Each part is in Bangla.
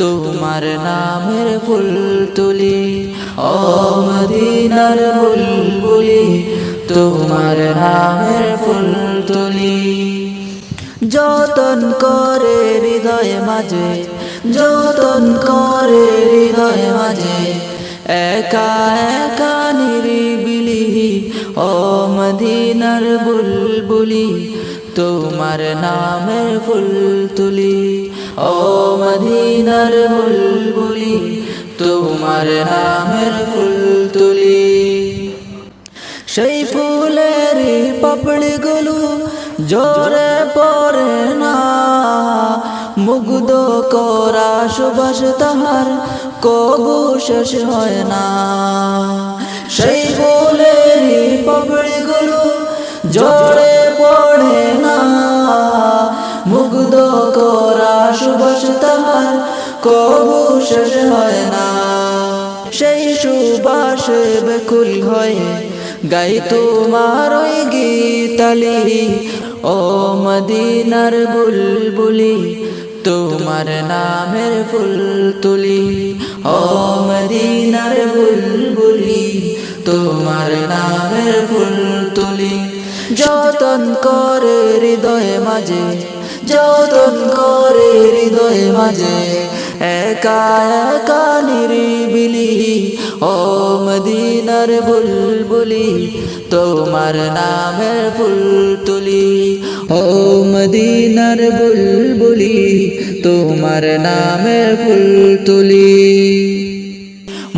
তোমার নামের ফুল তুলি ও মদিনার বুলবুলি, তোমার নামের ফুল তুলি যতন করে হৃদয় মাঝে, যতন করে হৃদয় মাঝে, একা একা নিরিবিলি, ও মদিনার বুলবুলি তোমার নামের ফুল তুলি ও মদিনার বুলবুলি, তোমার নামের ফুল তুলি সেই ফুলের পাপড়িগুলো জোরে পরে না, মুগ্ধ করা সুবাস তাহার কবু শেষ হয় না। সেই ফুলের পাপড়িগুলো তাহার কবু শেষ হয় না। সেই সুবাস বেকুল হয়ে গাই তোমার ওই গীতালি। ও মদিনার বুলবুলি, তোমার নামের ফুল তুলি ও মদিনার বুলবুলি, তোমার নামের ফুল তুলি যতন করে হৃদয় মাঝে যতন করে হৃদয় মাঝে, একা একা নিরিবিলি। ও মদিনার বুলবুলি, তোমার নামের ফুল তুলি ও মদিনার বুলবুলি, তোমার নামের ফুল তুলি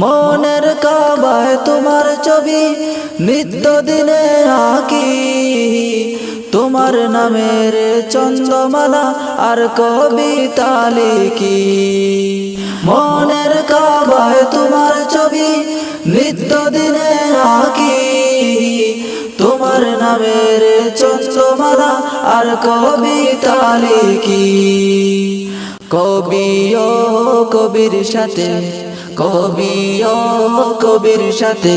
মনের কাবায় তোমার ছবি নিত্য দিনে আঁকি। তোমার নামের চন্দ্রমালা আর কবিতা লিখি। মনের কাবায় তোমার ছবি নিত্য দিনে আঁকি। তোমার নামের চন্দ্রমালা আর কবিতা লিখি। কবি ও কবির সাথে, কবি ও কবির সাথে